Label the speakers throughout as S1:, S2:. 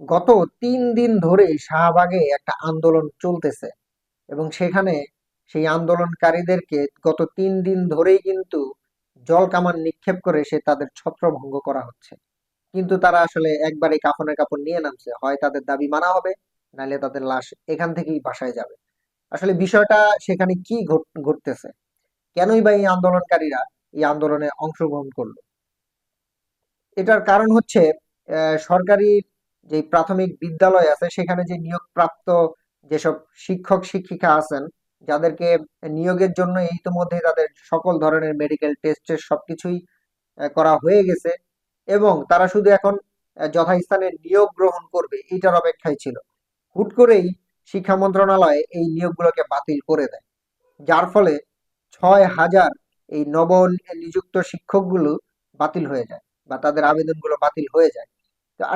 S1: গত তিন দিন ধরে শাহবাগে একটা আন্দোলন চলতেছে এবং সেখানে সেই আন্দোলনকারীদেরকে গত তিন দিন ধরেই কিন্তু জল কামান নিক্ষেপ করে সে তাদের ছত্রভঙ্গ করা হচ্ছে। কিন্তু তারা আসলে একবারে কাফনের কাপড় নিয়ে নামছে। হয় তাদের দাবি মানা হবে নাহলে তাদের লাশ এখান থেকেই বাসায় যাবে। আসলে বিষয়টা সেখানে কি ঘটতেছে? কেনই বা এই আন্দোলনকারীরা এই আন্দোলনে অংশগ্রহণ করল? এটার কারণ হচ্ছে সরকারি যে প্রাথমিক বিদ্যালয় আছে, সেখানে যে নিয়োগপ্রাপ্ত যেসব শিক্ষক, শিক্ষিকা আছেন, যাদেরকে নিয়োগের জন্য ইতিমধ্যে তাদের সকল ধরনের মেডিকেল টেস্টের সবকিছুই করা হয়ে গেছে এবং তারা শুধু এখন যথাস্থানে নিয়োগ গ্রহণ করবে এইটার অপেক্ষায় ছিল। হুট করেই শিক্ষা মন্ত্রণালয় এই নিয়োগগুলোকে বাতিল করে দেয়, যার ফলে ছয় হাজার এই নব নিযুক্ত শিক্ষকগুলো বাতিল হয়ে যায় বা তাদের আবেদনগুলো বাতিল হয়ে যায়।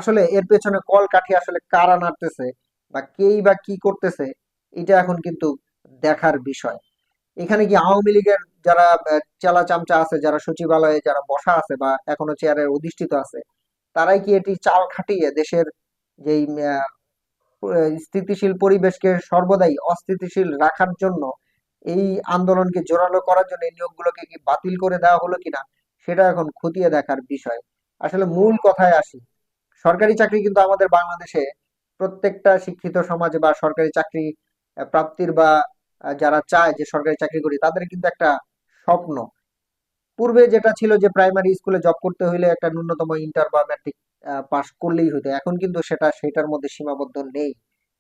S1: আসলে এর পেছনে কল কাঠি আসলে কারা নাড়তেছে বা কেই বা কি করতেছে, এটা এখন কিন্তু দেখার বিষয়। এখানে কি আওয়ামী লীগের যারা চেলা চামচা আছে, যারা সচিবালয়ে যারা বসা আছে বা এখনও চেয়ারে অধিষ্ঠিত আছে, তারাই কি এটি চাল খাটিয়ে দেশের যেই স্থিতিশীল পরিবেশকে সর্বদাই অস্থিতিশীল রাখার জন্য এই আন্দোলনকে জোরালো করার জন্য এই নিয়োগগুলোকে কি বাতিল করে দেওয়া হলো কিনা, সেটা এখন খতিয়ে দেখার বিষয়। আসলে মূল কথায় আসি সরকারি চাকরি কিন্তু আমাদের বাংলাদেশে প্রত্যেকটা শিক্ষিত সমাজে বা সরকারি চাকরি প্রাপ্তির বা যারা চায় যে সরকারি চাকরি করি, তাদের কিন্তু একটা স্বপ্ন। পূর্বে যেটা ছিল যে প্রাইমারি স্কুলে জব করতে হইলে একটা ন্যূনতম ইন্টার বা ম্যাট্রিক পাস করলেই হতো এখন কিন্তু সেটা, সেটার মধ্যে সীমাবদ্ধ নেই।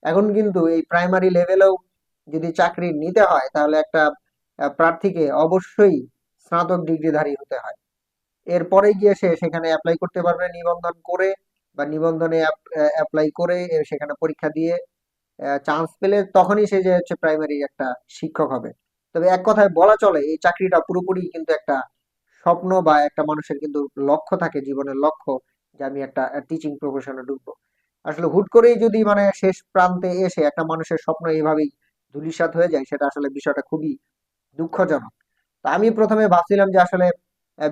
S1: এখন কিন্তু এই প্রাইমারি লেভেলেও যদি চাকরি নিতে হয়, তাহলে একটা প্রার্থীকে অবশ্যই স্নাতক ডিগ্রিধারী হতে হয়। এরপরে গিয়ে সে সেখানে অ্যাপ্লাই করতে পারবে, নিবন্ধন করে বা নিবন্ধনে অ্যাপ্লাই করে সেখানে পরীক্ষা দিয়ে চান্স পেলে তখনই সে যে হচ্ছে প্রাইমারি একটা শিক্ষক হবে। তবে এক কথায় বলা চলে, এই চাকরিটা পুরোপুরি কিন্তু একটা স্বপ্ন বা একটা মানুষের কিন্তু লক্ষ্য থাকে, জীবনের লক্ষ্য যে আমি একটা টিচিং প্রফেশনে ঢুকবো। আসলে হুট করেই যদি মানে শেষ প্রান্তে এসে একটা মানুষের স্বপ্ন এইভাবেই ধূলিসাৎ হয়ে যায়, সেটা আসলে বিষয়টা খুবই দুঃখজনক। তা আমি প্রথমে ভাবছিলাম যে আসলে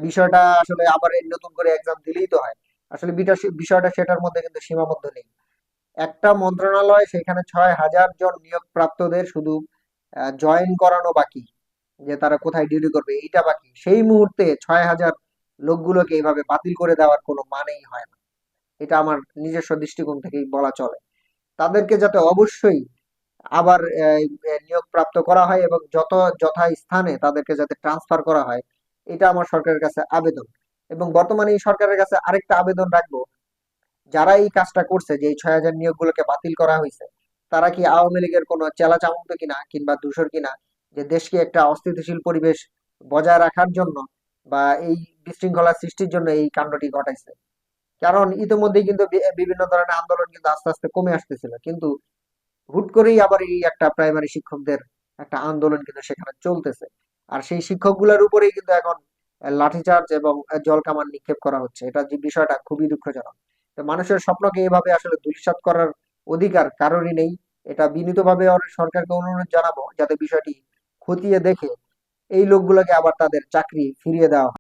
S1: বিষয়টা আসলে আবার নতুন করে এক্সাম দিলেই তো হয়। আসলে বিষয়টা সেটার মধ্যে কিন্তু সীমাবদ্ধ নেই। একটা মন্ত্রণালয়, সেখানে ছয় হাজার জন নিয়োগপ্রাপ্তদের শুধু জয়েন করানো বাকি, যে তারা কোথায় ডিউটি করবে, এইটা বাকি। সেই মুহূর্তে ছয় হাজার লোকগুলোকে এইভাবে বাতিল করে দেওয়ার কোনো মানেই হয় না। এটা আমার নিজস্ব দৃষ্টিকোণ থেকেই বলা চলে। তাদেরকে যাতে অবশ্যই আবার নিয়োগ প্রাপ্ত করা হয় এবং যত যথা স্থানে তাদেরকে যাতে ট্রান্সফার করা হয়, এটা আমার সরকারের কাছে আবেদন। এবং বর্তমানে এই সরকারের কাছে আরেকটা আবেদন রাখব। যারা এই কাজটা করছে, যে এই ছয় হাজার নিয়োগগুলোকে বাতিল করা হয়েছে, তারা কি আওয়ামী লীগের কোনো চেলা চামুন্ড কিনা কিংবা দূষর কিনা? যে দেশকে একটা অস্থিতিশীল পরিবেশ বজায় রাখার জন্য বা এই বিশৃঙ্খলা সৃষ্টির জন্য এই কাণ্ডটি ঘটাইছে। কারণ ইতিমধ্যেই কিন্তু বিভিন্ন ধরনের আন্দোলন কিন্তু আস্তে আস্তে কমে আসতেছিল। কিন্তু হুট করেই আবার এই একটা প্রাইমারি শিক্ষকদের একটা আন্দোলন কিন্তু সেখানে চলতেছে। আর সেই শিক্ষকগুলোর উপরেই কিন্তু এখন লাঠিচার্জ এবং জল কামান নিক্ষেপ করা হচ্ছে। এটা যে বিষয়টা খুবই দুঃখজনক। মানুষের স্বপ্নকে এভাবে আসলে দুঃসাত করার অধিকার কারোরই নেই। এটা বিনীতভাবে সরকারকে অনুরোধ জানাব যাতে বিষয়টি খতিয়ে দেখে এই লোকগুলোকে আবার তাদের চাকরি ফিরিয়ে দেওয়া হয়।